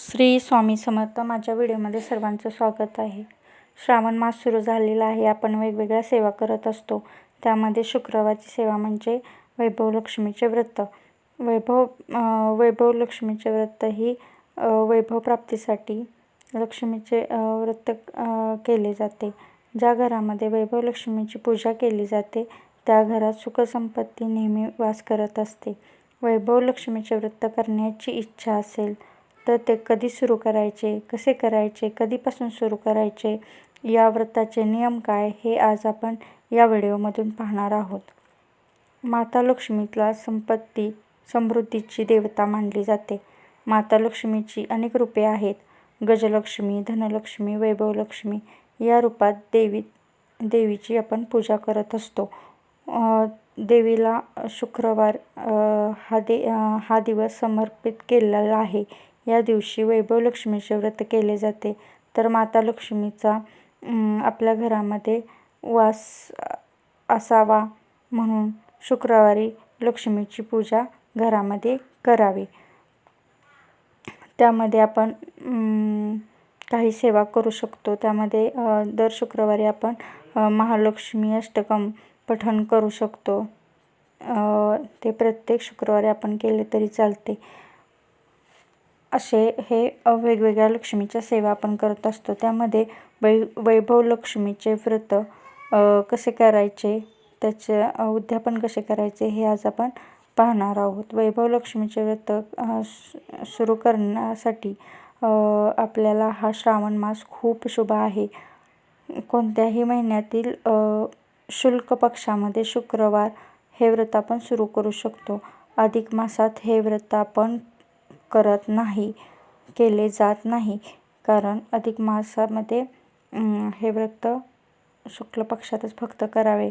श्री स्वामी समर्थ माझ्या व्हिडिओमध्ये सर्वांचं स्वागत आहे. श्रावण मास सुरू झालेला आहे. आपण वेगवेगळ्या सेवा करत असतो. त्यामध्ये शुक्रवारची सेवा म्हणजे वैभव लक्ष्मीचे व्रत. वैभव वैभव लक्ष्मीचे व्रत ही वैभव प्राप्तीसाठी लक्ष्मीचे व्रत केले जाते. ज्या घरामध्ये वैभव लक्ष्मीची पूजा केली जाते त्या घरात सुखसंपत्ती नेहमी वास करत असते. वैभव लक्ष्मीचे व्रत करण्याची इच्छा असेल तर ते कधी सुरू करायचे कसे करायचे कधीपासून सुरू करायचे या व्रताचे नियम काय हे आज आपण या व्हिडिओमधून पाहणार आहोत. माता लक्ष्मीला संपत्ती समृद्धीची देवता मानली जाते. माता लक्ष्मीची अनेक रूपे आहेत. गजलक्ष्मी धनलक्ष्मी वैभवलक्ष्मी या रूपात देवी देवीची आपण पूजा करत असतो. देवीला शुक्रवार हा दे हा दिवस समर्पित केलेला आहे. या दिवशी वैभव लक्ष्मीचे व्रत केले जाते. तर माता लक्ष्मीचा आपल्या घरामध्ये वास असावा म्हणून शुक्रवारी लक्ष्मीची पूजा घरामध्ये करावी. त्यामध्ये आपण काही सेवा करू शकतो. त्यामध्ये दर शुक्रवारी आपण महालक्ष्मी अष्टकम पठण करू शकतो. ते प्रत्येक शुक्रवारी आपण केले तरी चालते. असे हे वेगवेगळ्या लक्ष्मीच्या सेवा आपण करत असतो. त्यामध्ये वै वैभव लक्ष्मीचे व्रत कसे करायचे त्याचे उद्यापन कसे करायचे हे आज आपण पाहणार आहोत. वैभव लक्ष्मीचे व्रत सुरू करण्यासाठी आपल्याला हा श्रावण मास खूप शुभ आहे. कोणत्याही महिन्यातील शुल्क पक्षामध्ये शुक्रवार हे व्रत आपण सुरू करू शकतो. अधिक मासात हे व्रत आपण करत नाही केले जात नाही. कारण अधिक मासामध्ये हे व्रत शुक्ल पक्षातच फक्त करावे.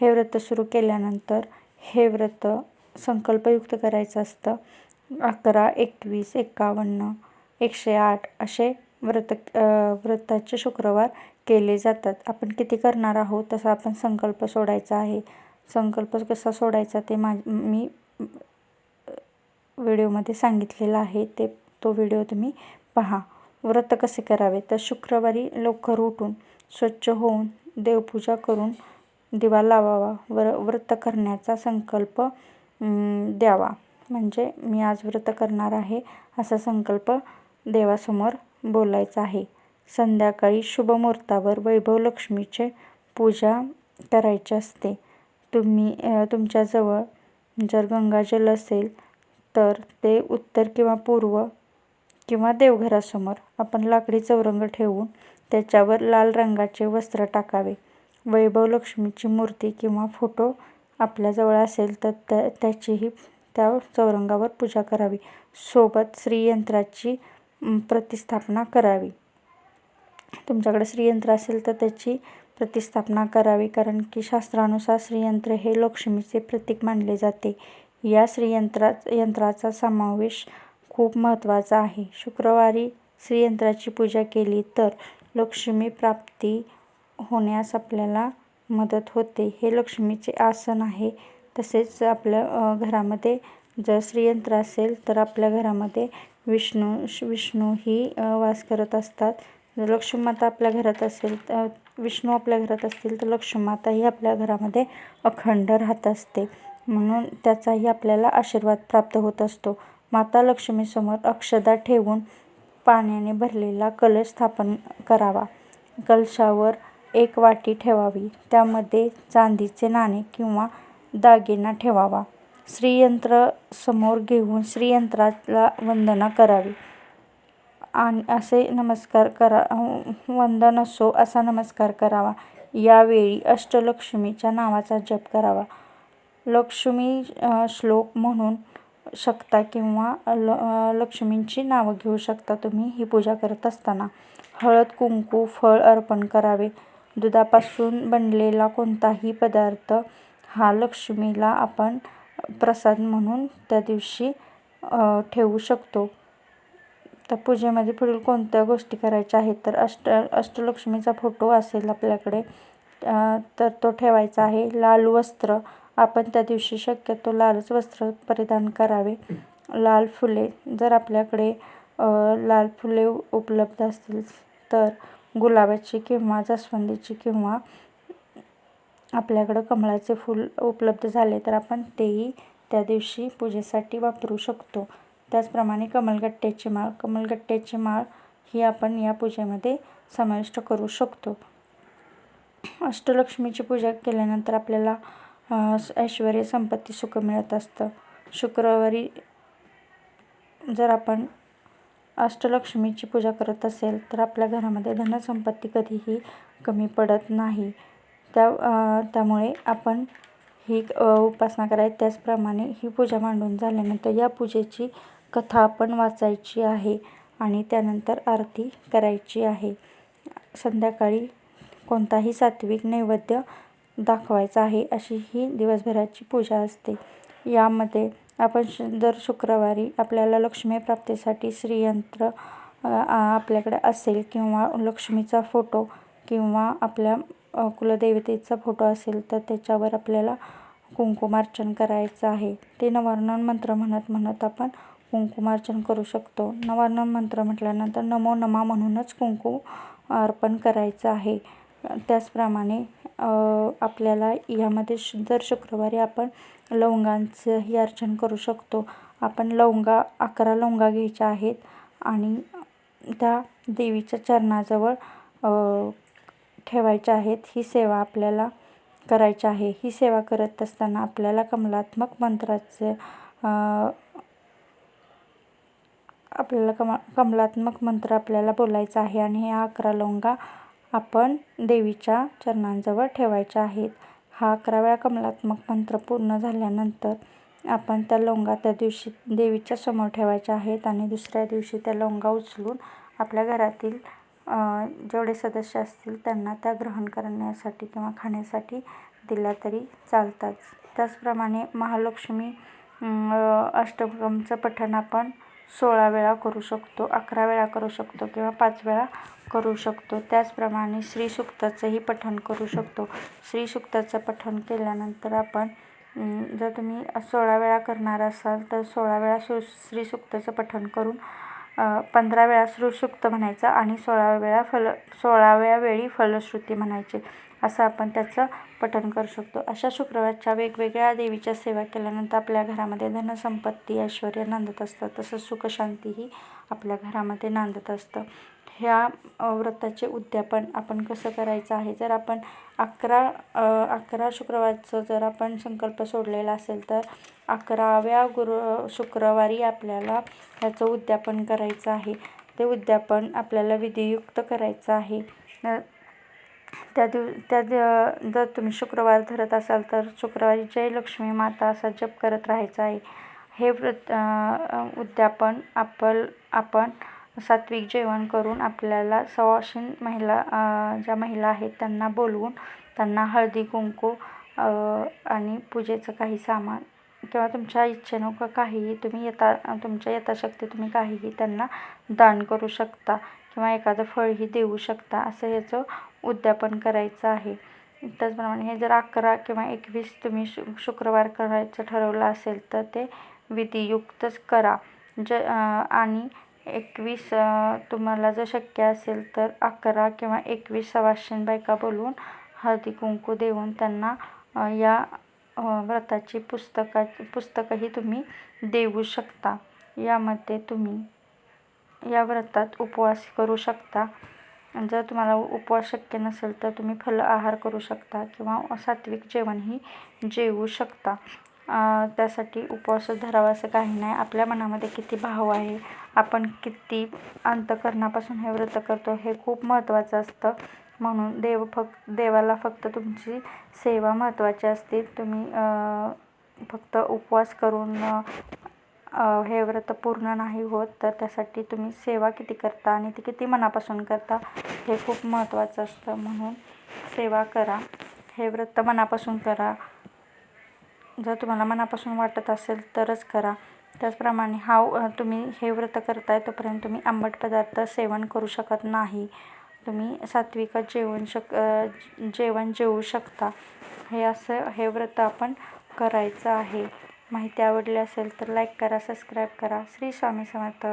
हे व्रत सुरू केल्यानंतर हे व्रत संकल्पयुक्त करायचं असतं. अकरा एकवीस एकावन्न एकशे आठ असे व्रत व्रताचे शुक्रवार केले जातात. आपण किती करणार आहोत तसा आपण संकल्प सोडायचा आहे. संकल्प कसा सोडायचा ते मा मी व्हिडिओमध्ये सांगितलेलं आहे ते तो व्हिडिओ तुम्ही पहा. व्रत कसे करावे? तर शुक्रवारी लवकर उठून स्वच्छ होऊन देवपूजा करून दिवा लावावा. वर व्रत करण्याचा संकल्प द्यावा. म्हणजे मी आज व्रत करणार आहे असा संकल्प देवासमोर बोलायचा आहे. संध्याकाळी शुभमुहूर्तावर वैभव लक्ष्मीचे पूजा करायची असते. तुम्ही तुमच्याजवळ जर गंगाजल असेल तर ते उत्तर किंवा पूर्व किंवा देवघरासमोर आपण लाकडी चौरंग ठेवून त्याच्यावर लाल रंगाचे वस्त्र टाकावे. वैभव लक्ष्मीची मूर्ती किंवा फोटो आपल्याजवळ असेल तर त्या त्याचीही त्या चौरंगावर पूजा करावी. सोबत श्रीयंत्राची प्रतिस्थापना करावी. तुमच्याकडे श्रीयंत्र असेल तर त्याची प्रतिस्थापना करावी कारण की शास्त्रानुसार श्रीयंत्र हे लक्ष्मीचे प्रतीक मानले जाते. या श्रीयंत्रा यंत्राचा समावेश खूप महत्त्वाचा आहे. शुक्रवारी श्रीयंत्राची पूजा केली तर लक्ष्मी प्राप्ती होण्यास आपल्याला मदत होते. हे लक्ष्मीचे आसन आहे. तसेच आपल्या घरामध्ये जर श्रीयंत्र असेल तर आपल्या घरामध्ये विष्णू विष्णू ही वास करत असतात. जर लक्ष्मीमाता आपल्या घरात असेल तर विष्णू आपल्या घरात असतील तर लक्ष्मीमाता ही आपल्या घरामध्ये अखंड राहत असते. म्हणून त्याचाही आपल्याला आशीर्वाद प्राप्त होत असतो. माता लक्ष्मीसमोर अक्षदा ठेवून पाण्याने भरलेला कलश स्थापन करावा. कलशावर एक वाटी ठेवावी. त्यामध्ये चांदीचे नाणे किंवा दागिना ठेवावा. श्रीयंत्र समोर घेऊन श्रीयंत्राला वंदना करावी. आणि असे नमस्कार करा वंदन असो असा नमस्कार करावा. यावेळी अष्टलक्ष्मीच्या नावाचा जप करावा. लक्ष्मी श्लोक म्हणून शकता किंवा ल लक्ष्मींची नावं घेऊ शकता तुम्ही ही पूजा करत असताना. हळद कुंकू फळ अर्पण करावे. दुधापासून बनलेला कोणताही पदार्थ हा लक्ष्मीला आपण प्रसाद म्हणून त्या दिवशी ठेवू शकतो. तर पूजेमध्ये पुढील कोणत्या गोष्टी करायच्या आहेत? तर अष्ट अष्टलक्ष्मीचा फोटो असेल आपल्याकडे. तर तो ठेवायचा आहे. लाल वस्त्र आपण त्या दिवशी शक्यतो लालच वस्त्र परिधान करावे. लाल फुले जर आपल्याकडे लाल फुले उपलब्ध असतील तर गुलाबाची किंवा जास्वंदीची किंवा आपल्याकडं कमळाचे फूल उपलब्ध झाले तर आपण तेही त्या दिवशी पूजेसाठी वापरू शकतो. त्याचप्रमाणे कमलगट्ट्याची माळ कमलगट्ट्याची माळ ही आपण या पूजेमध्ये समाविष्ट करू शकतो. अष्टलक्ष्मीची पूजा केल्यानंतर आपल्याला ऐश्वर ऐश्वर्य संपत्ती सुख मिळत असतं. शुक्रवारी जर आपण अष्टलक्ष्मीची पूजा करत असेल तर आपल्या घरामध्ये धनसंपत्ती कधीही कमी पडत नाही. त्या त्यामुळे आपण ही उपासना करायची त्याचप्रमाणे ही पूजा मांडून झाल्यानंतर या पूजेची कथा आपण वाचायची आहे आणि त्यानंतर आरती करायची आहे. संध्याकाळी कोणताही सात्विक नैवेद्य दाखवायचा आहे अशी ही दिवसभराची पूजा असते. यामध्ये आपण श दर शुक्रवारी आपल्याला लक्ष्मी प्राप्तीसाठी श्रीयंत्र आपल्याकडे असेल किंवा लक्ष्मीचा फोटो किंवा आपल्या कुलदेवतेचा फोटो असेल तर त्याच्यावर आपल्याला कुंकुमार्चन करायचं आहे. ते नवरत्न मंत्र म्हणत म्हणत आपण कुंकुमार्चन करू शकतो. नवरत्न मंत्र म्हटल्यानंतर नमो नमा म्हणूनच कुंकू अर्पण करायचं आहे. त्याचप्रमाणे आपल्याला यामध्ये श दर शुक्रवारी आपण लवंगांचंही अर्चन करू शकतो. आपण लवंगा अकरा लवंगा घ्यायच्या आहेत आणि त्या देवीच्या चरणाजवळ ठेवायच्या आहेत. ही सेवा आपल्याला करायची आहे. ही सेवा करत असताना आपल्याला कमलात्मक मंत्राचे आपल्याला कमा कमलात्मक मंत्र आपल्याला बोलायचा आहे आणि ह्या अकरा लवंगा आपण देवीच्या चरणांजवळ ठेवायच्या आहेत. हा अकरा वेळा कमलात्मक मंत्र पूर्ण झाल्यानंतर आपण त्या लवंगा त्या दिवशी देवीच्या समोर ठेवायच्या आहेत आणि दुसऱ्या दिवशी त्या लवंगा उचलून आपल्या घरातील जेवढे सदस्य असतील त्यांना त्या ग्रहण करण्यासाठी किंवा खाण्यासाठी दिल्या तरी चालतात. त्याचप्रमाणे महालक्ष्मी अं, अष्टकमचं पठण आपण सोळा वेळा करू शकतो अकरा वेळा करू शकतो किंवा पाच वेळा करू शकतो. त्याचप्रमाणे श्रीसुक्ताचंही पठण करू शकतो. श्रीसुक्ताचं पठण केल्यानंतर आपण जर तुम्ही सोळा वेळा करणार असाल तर सोळा वेळा सु श्रीसुक्ताचं पठण करून पंधरा वेळा श्रीसुक्त म्हणायचं आणि सोळाव्या वेळा फल सोळाव्या वेळी फलश्रुती म्हणायची. असं आपण त्याचं पठण करू शकतो. अशा शुक्रवारच्या वेगवेगळ्या देवीच्या सेवा केल्यानंतर आपल्या घरामध्ये धनसंपत्ती ऐश्वर नांदत असतं. तसंच सुखशांतीही आपल्या घरामध्ये नांदत असतं. ह्या व्रताचे उद्यापन आपण कसं करायचं आहे? जर आपण अकरा अकरा शुक्रवारचं जर आपण संकल्प सोडलेला असेल तर अकराव्या गुरु शुक्रवारी आपल्याला ह्याचं उद्यापन करायचं आहे. ते उद्यापन आपल्याला विधियुक्त करायचं आहे. त्या दिव त्या द- जर तुम्ही शुक्रवार धरत असाल तर शुक्रवारी जय लक्ष्मी माता असा जप करत राहायचा आहे. हे व्रत उद्यापन आपण आपण सात्विक जेवण करून आपल्याला सवाशीण महिला ज्या महिला आहेत त्यांना बोलवून त्यांना हळदी कुंकू आणि पूजेचं काही सामान किंवा तुमच्या इच्छेनं काहीही तुम्ही येता तुमच्या यथाशक्ती तुम्ही काहीही त्यांना दान करू शकता. किंवा एखादं फळही देऊ शकता असं ह्याचं उद्यापन करायचं आहे. त्याचप्रमाणे हे जर अकरा किंवा एकवीस तुम्ही शु शुक्रवार करायचं ठरवलं असेल तर ते विधियुक्तच करा. ज आणि एकवीस तुम्हाला जर शक्य असेल तर अकरा किंवा एकवीस सवाशीण बायका बोलवून हळदी कुंकू देऊन त्यांना या व्रताची पुस्तका पुस्तकंही तुम्ही देऊ शकता. यामध्ये तुम्ही या व्रतात उपवास करू शकता. जर तुम्हाला उपवास शक्य नसेल तर तुम्ही फल आहार करू शकता किंवा सात्विक जेवणही जेवू शकता. त्यासाठी उपवास धरावा असं काही नाही. आपल्या मनामध्ये किती भाव आहे आपण किती अंतकरणापासून हे व्रत करतो हे खूप महत्त्वाचं असतं. म्हणून देव फक्त देवाला फक्त तुमची सेवा महत्त्वाची असते. तुम्ही फक्त उपवास करून हे व्रत पूर्ण नाही होत तर त्यासाठी तुम्ही सेवा किती करता आणि ती किती मनापासून करता हे खूप महत्त्वाचं असतं. म्हणून सेवा करा. हे व्रत मनापासून करा. जर तुम्हाला मनापासून वाटत असेल तरच करा. त्याचप्रमाणे हा तुम्ही हे व्रत करताय तोपर्यंत तुम्ही आंबट पदार्थ सेवन करू शकत नाही. तुम्ही सात्विक जेवण शक जेवण जेवू शकता. हे असं हे व्रत आपण करायचं आहे. माहिती आवडली असेल तर लाईक करा सबस्क्राईब करा. श्री स्वामी समर्थ.